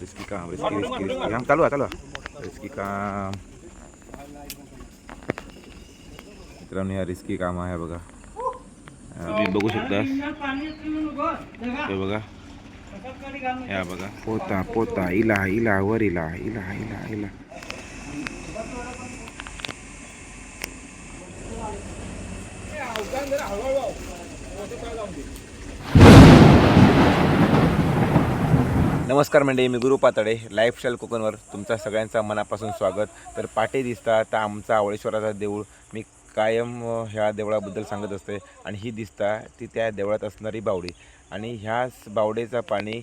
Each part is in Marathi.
रिस्की काम रिस्की रिस्की रिस्की काम चालू आहे चालू आहे रिस्की काम मित्रांनो या रिस्की काम आहे बघा. तुम्ही बघू शकता. हे बघा. या बघा. पोता पोता. इला इला वर इला इला इला इला. नमस्कार मंडळी मी गुरु पातळे लाईफस्टाईल कोकणवर तुमचा सगळ्यांचा मनापासून स्वागत. तर पाटे दिसता तर आमचा आवळेश्वराचा देऊळ मी कायम ह्या देवळाबद्दल सांगत असते आणि ही दिसता ती त्या देवळात असणारी बावडी. आणि ह्याच बावडेचा पाणी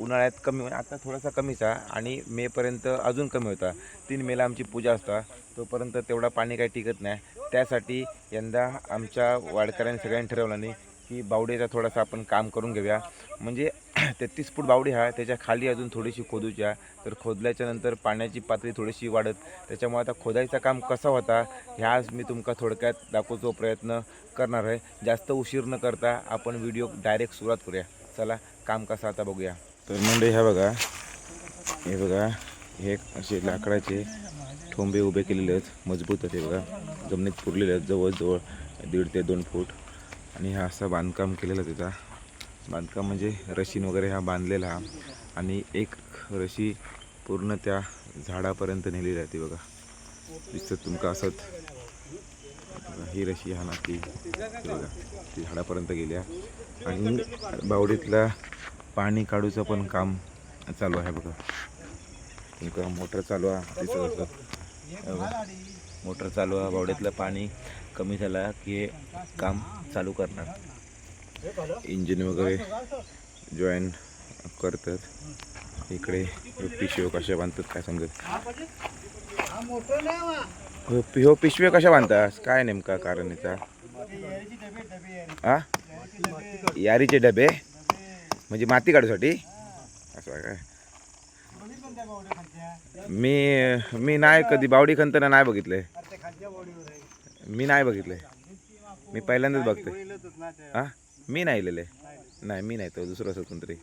उन्हाळ्यात कमी आता थोडासा कमीचा आणि मेपर्यंत अजून कमी होता. तीन मेला आमची पूजा असता. तोपर्यंत तेवढा पाणी काही टिकत नाही. त्यासाठी यंदा आमच्या वाडकऱ्यांनी सगळ्यांनी ठरवलं नाही की बावडेचा थोडासा आपण काम करून घेऊया. म्हणजे तेहतीस फूट बावडी आहे त्याच्याखाली अजून थोडीशी खोदूची आहे तर खोदल्याच्या नंतर पाण्याची पातळी थोडीशी वाढत त्याच्यामुळे आता खोदायचं काम कसा होता ह्या आज मी तुमका थोडक्यात दाखवतो प्रयत्न करणार आहे. जास्त उशीर न करता आपण व्हिडिओ डायरेक्ट सुरुवात करूया. चला काम कसं आता बघूया. तर म्हणजे ह्या बघा हे बघा हे असे लाकडाचे ठोंबे उभे केलेले आहेत मजबूत आहेत हे बघा. जमिनीत पुरलेले आहेत जवळजवळ दीड ते दोन फूट. आणि हा असं बांधकाम केलेलं त्याचा बांधकाम म्हणजे रशीन वगैरे हा बांधलेला हा. आणि एक रशी पूर्ण त्या झाडापर्यंत नेली जाते बघा. दिसतं तुमका असत ही रशी हा ना ती बघा ती झाडापर्यंत गेल्या आणि बावडीतला पाणी काढूचं पण काम चालू आहे बघा. तुमका मोटर चालू आहे दिसत असत हो. मोटर चालू आहे बावडीतलं पाणी कमी झाला की हे काम चालू करणार. इंजिन वगैरे जॉईन करतात. इकडे पिशव्या कशा बांधतात काय समजत हो पिशव्या कशा बांधतात? काय नेमका कारण याचा हा? यारीचे डबे? म्हणजे माती काढूसाठी? असं आहे काय? मी मी नाही कधी बावडी खंतना नाही बघितले मी नाही बघितले मी पहिल्यांदाच बघते हा? मी नाही लिहिले नाही मी नाही तो दुसरं असं कोणतरी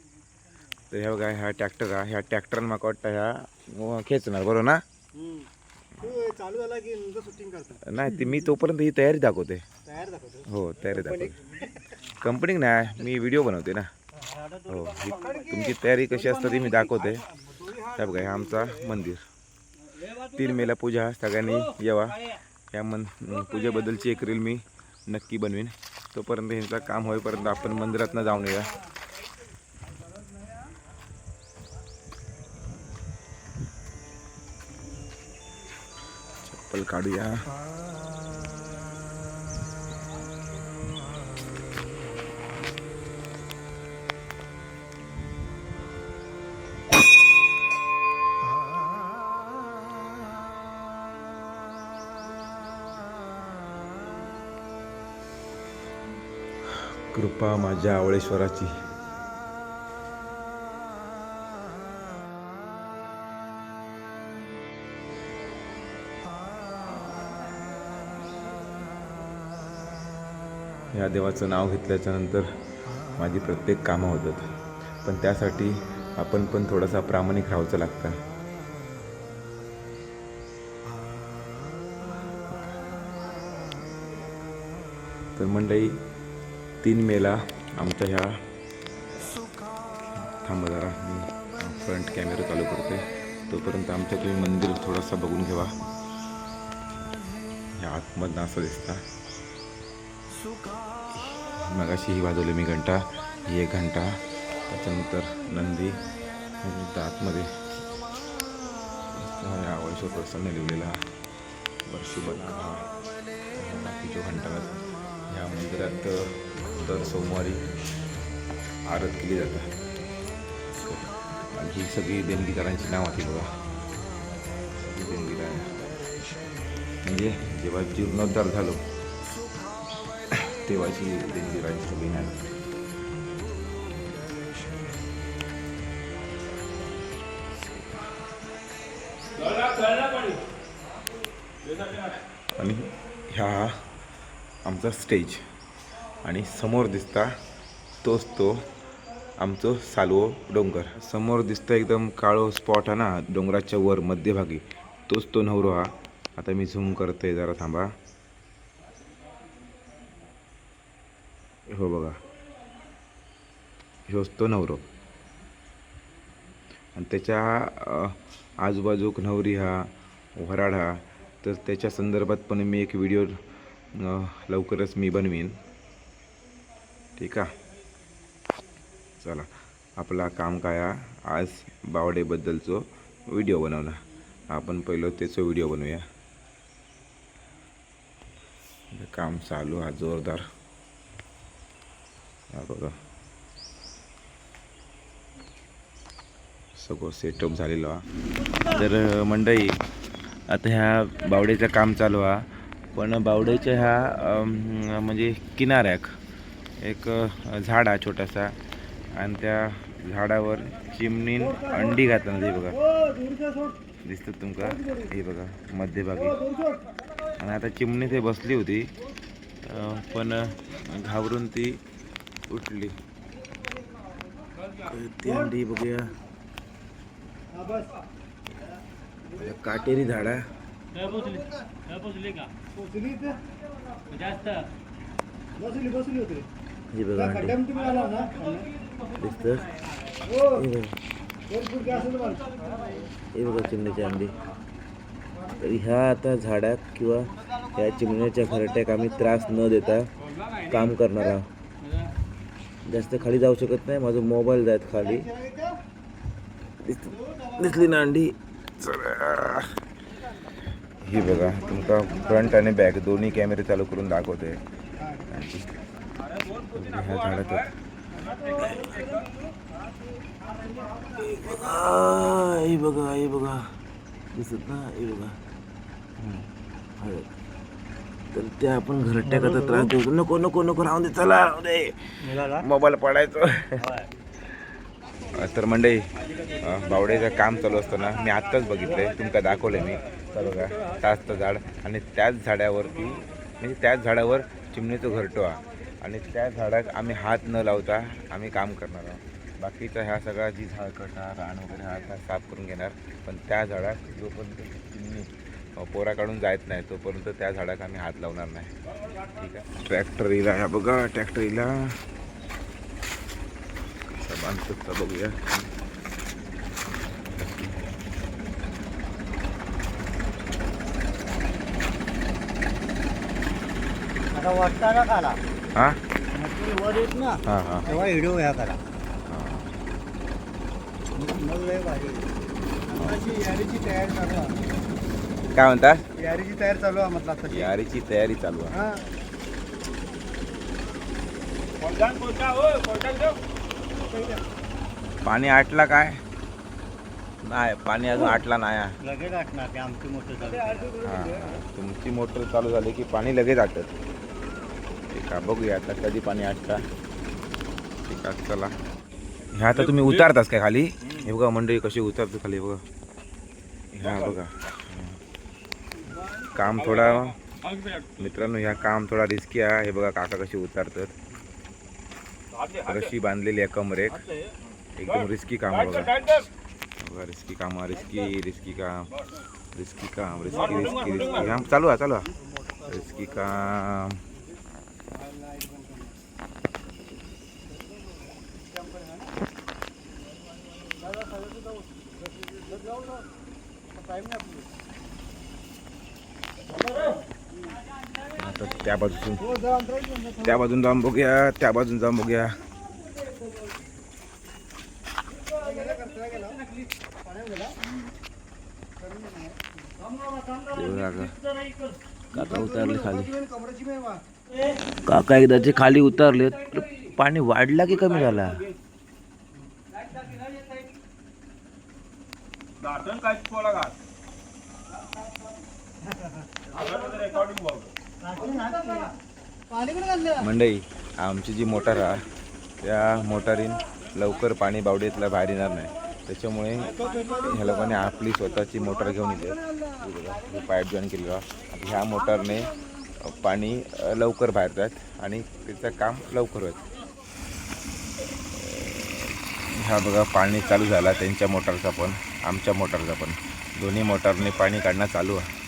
तर ह्या बघा ह्या ट्रॅक्टर हा ह्या ट्रॅक्टरनं माका वाटतं ह्या खेचणार बरोबर ना? चालू झाला की शूटिंग नाही ती मी तोपर्यंत ही तयारी दाखवते. हो तयारी दाखवते. कंपनी नाही मी व्हिडिओ बनवते ना. हो ही तुमची तयारी कशी असते ती मी दाखवते. त्या बघा हे आमचा मंदिर. तीन मेला पूजा सगळ्यांनी यावा. या मन पूजेबद्दलची एक रील मी नक्की बनवीन. तोपर्यंत ह्यांचं काम होईपर्यंत आपण मंदिरातनं जाऊन येऊया. चप्पल काढूया. कृपा माझ्या आवळेश्वराची. या देवाचं नाव घेतल्याच्यानंतर माझी प्रत्येक कामं होतात. पण त्यासाठी आपण पण थोडासा प्रामाणिक राहायचं लागतं. तर मंडळी तीन मेला आमच्या ह्या थांबा जरा मी फ्रंट कॅमेरा चालू करते तोपर्यंत आमच्या तुम्ही मंदिर थोडासा बघून घ्यावा ह्या आतमधनं असं दिसता. मगाशी ही वाजवली मी घंटा ही एक घंटा. त्याच्यानंतर नंदी आतमध्ये आवश्यक प्रसन्न लिहिलेला वर्षभर बाकीच्या घंटा ह्या मंदिरात दर सोमवारी आरत केली जातात आणि ही सगळी देणगीदारांची नाव होती बघा. सगळी देणगीदार. म्हणजे जेव्हा जीर्णोद्धार झालो तेव्हाची देणगीदारांची सगळी नाव. आणि ह्या आमचा स्टेज आणि समोर दिसता तोच तो आमचं सालवो डोंगर. समोर दिसतं एकदम काळो स्पॉट आहे ना डोंगराच्या वर मध्यभागी. तोच तो नवरो हा. आता मी झूम करतोय जरा थांबा. हो बघा. ह्योच तो नवरो. आणि त्याच्या आजूबाजूक नवरी हा वराड हा. तर त्याच्या संदर्भात पण मी एक व्हिडिओ लवकरच मी बनवीन. ठीक आहे. चला आपला काम काय आज बावडेबद्दलचं व्हिडिओ बनवला. आपण पहिलं त्याचं व्हिडिओ बनवूया. काम चालू हा जोरदार. बघा. सगळं सेटअप झालेलं हा तर मंडई आता ह्या बावडेचं काम चालू हा पण बावडेच्या ह्या म्हणजे किनाऱ्याक एक झाड आहे छोटासा आणि त्या झाडावर चिमणीन अंडी घातलं ते बघा हो सोड दिसतात तुमका? हे बघा मध्यभागी. आणि आता चिमणी ते बसली होती पण घाबरून ती उठली. ती अंडी बघूया. काटेरी झाड जास्त. बसली बसली होती. हे बघा त्या अंडी दिसतं हो. हे बघा. हे बघा चिमणीची अंडी. तर ह्या आता झाडाक किंवा ह्या चिमण्याच्या घरट्याक आम्ही त्रास न देता काम करणार आहोत. जास्त खाली जाऊ शकत नाही माझा मोबाईल जात खाली. दिस- दिसली ना अंडी. ही बघा तुमका फ्रंट आणि बॅक दोन्ही कॅमेरे चालू करून दाखवते ह्या झाडात आ, हे बघा हे बघा. दिसत ना हे बघा. हळद. तर ते आपण घरट्या करता त्रास देऊ नको नको नको राहून दे चला राहू दे. मोबाईल पडायचो. तर मंडळी अं, बावड्याचं काम चालू असताना मी आत्ताच बघितलंय. तुमका दाखवलंय मी. तर बघा. तासचं झाड आणि त्याच झाडावरती म्हणजे त्याच झाडावर चिमणीचं घरटो आहे आणि त्या झाडात आम्ही हात न लावता आम्ही काम करणार आहोत. बाकीचा ह्या सगळा जी झाडकटा रान वगैरे हा साफ करून घेणार पण त्या झाडात जोपर्यंत चिमणी अं, पोरा काढून जात नाही तोपर्यंत त्या झाडात आम्ही हात लावणार नाही. ठीक आहे? ट्रॅक्टरीला ह्या बघा ट्रॅक्टरीला. कसं बांधतात बघूया. आता वाटताना काला हा? मग वर येत ना हा हा. तेव्हा व्हिडिओ ह्या करा मग लय भारी आताची यारीची तयारी चालू आहे काय म्हणता यारीची तयारी चालू आहे. म्हटलं आताची यारीची तयारी चालू आहे हा पाणी आटला काय? नाही पाणी अजून आटला नाही आहे. लगेच आटणार ते आमची मोठं चालू हा तुमची मोटर चालू झाली की पाणी लगेच आटत. ठीक आहे बघूया आता कधी पाणी आटता. ठीक आहे चला. ह्या आता तुम्ही उतारतास काय खाली? हे बघा मंडळी कशी उतरतो खाली बघा. ह्या बघा. काम थोडा मित्रांनो ह्या काम थोडा रिस्की आहे. हे बघा काका कशी उतारतात. रशी बांधलेली आहे कमरेक एकदम रिस्की काम बघा. बघा रिस्की काम रिस्की रिस्की काम. रिस्की काम रिस्की रिस्की रिस्की काम चालू आहे चालू आहे रिस्की काम. आता त्या बाजूतून त्या बाजून जाऊन बघूया त्या बाजून जाऊन बघूया. ते काका उतरले खाली. काका एकदा काका एकदाचे खाली उतरले पाणी वाढला की कमी झाला? पाणी पण मंडई आमची जी मोटार आहे त्या मोटारीन लवकर पाणी बावडीतला बाहेर येणार नाही. त्याच्यामुळे ह्या लोकांनी आपली स्वतःची मोटार घेऊन येते. पाईप जॉईन केलेला ह्या मोटारने पाणी लवकर बाहेर जात आणि त्याचं काम लवकर होत. हा बघा पाणी चालू झाला त्यांच्या मोटारचा पण. आमच्या मोटारचा पण. दोन्ही मोटारने पाणी काढणं चालू आहे.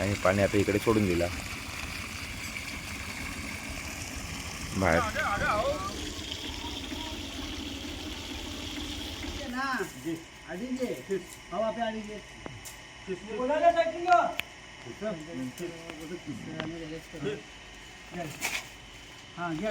आणि पाणी आता इकडे सोडून दिला. बाहेर. हां घ्या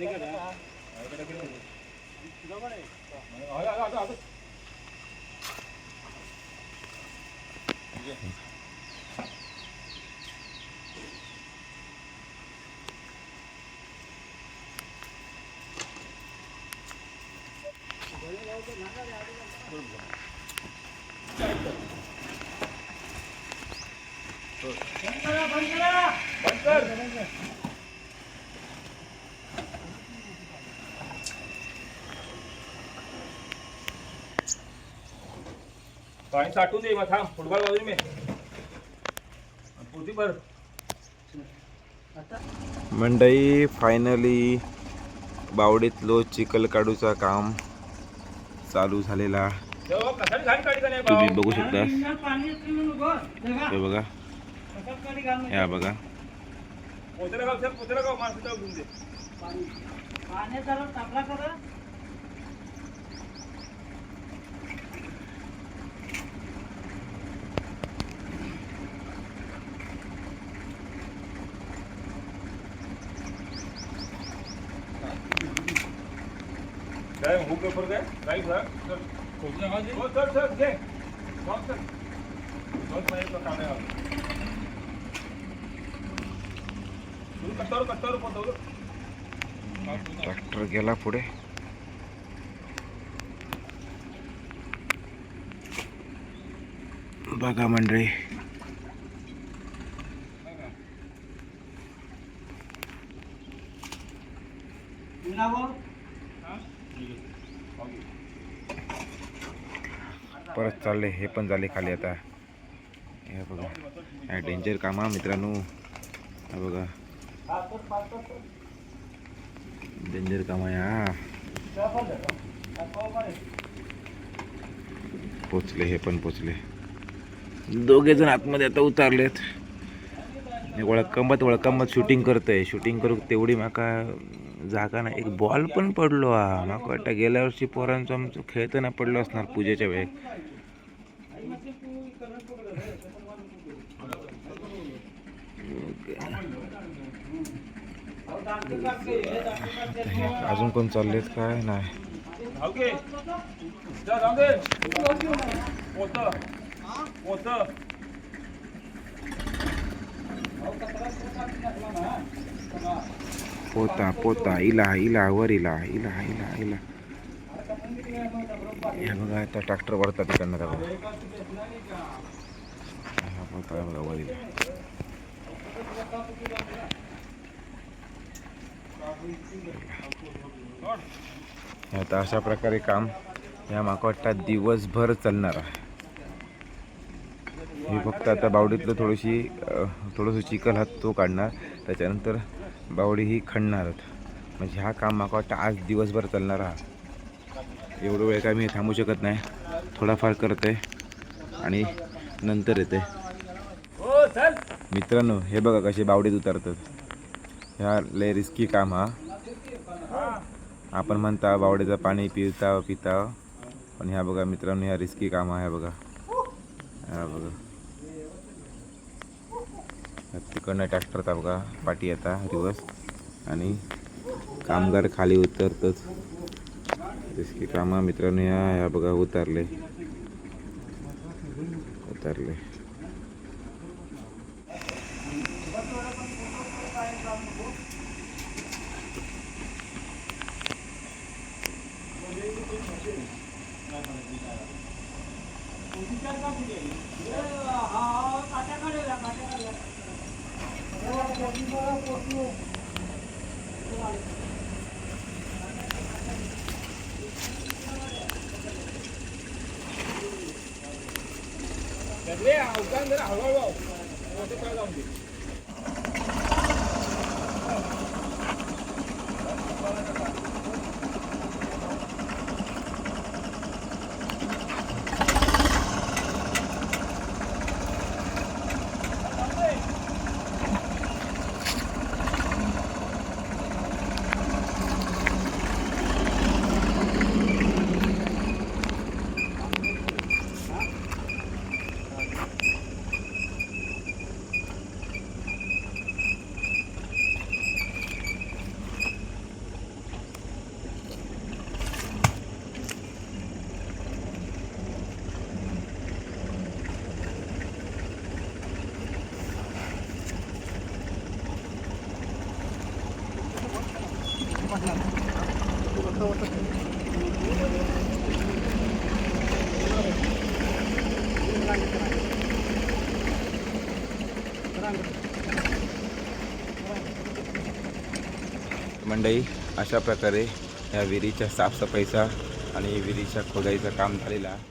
అది కదా. पाणी साठवून दे मग थांब फुटबॉल बाजूला मी. पोती भर. मंडई फायनली बावडीतलो चिखल काढूचा काम चालू झालेला. तुम्ही? बघू शकता. हे बघा. या बघा. पोत्याला गाव माणसं पेपर काय राईट हा चल हो चल चल घे जाऊ चल दोन महिने तो काढायला तू कट्टावर कट्टावर पोतवलं ट्रॅक्टर गेला पुढे. बघा मंडळी. परत चालले हे पण झाले खाली आता. हे बघा. काय डेंजर कामा मित्रांनो. बघा. डेंजर काम आहे हा पोचले हे पण पोचले. दोघे जण आतमध्ये आता उतारलेत. हे वळकंबत वळकंबत शूटिंग करतंय. शूटिंग करू तेवढी माका जागा नाही. एक बॉल पण पडलो हा. मला वाटतं गेल्या वर्षी पोरांचं आमचं खेळताना पडलो असणार पूजेच्या वेळेस अजून कोण चाललेत काय? नाही. पोता पोता इला इला वर इला इला इला. इला हे बघा आता ट्रॅक्टर वरता तिकडनं त्या बघा. पोता बघा वर इला आता अशा प्रकारे काम या माका वाटतं दिवसभर चालणार आहे. हे फक्त आता बावडीतलं थोडीशी थोडंसं चिखल हात तो काढणार. त्याच्यानंतर बावडी ही खणणारच म्हणजे हा काम माका वाटतं आज दिवसभर चालणार हा. एवढं वेळ काय मी थांबू शकत नाही. थोडाफार करते आणि नंतर येते. मित्रांनो हे बघा कसे बावडीत उतरतात. ह्या लय रिस्की काम हा. आपण म्हणता बावडीचं पाणी पिता पिता पण ह्या बघा मित्रांनो ह्या रिस्की काम आहे बघा. ह्या बघा. तिकडनं ट्रॅक्टरचा बघा पाठी येता रिवर्स आणि कामगार खाली उतरतच. जसं की कामा मित्रांनो ह्या ह्या बघा उतरले. उतरले. हा Để leo, căng thế nào đâu đâu. Tôi quay lòng đi. मंडई अशा प्रकारे या विहिरीच्या साफसफाईचा आणि विहिरीच्या खोदाईचं काम झालेलं आहे.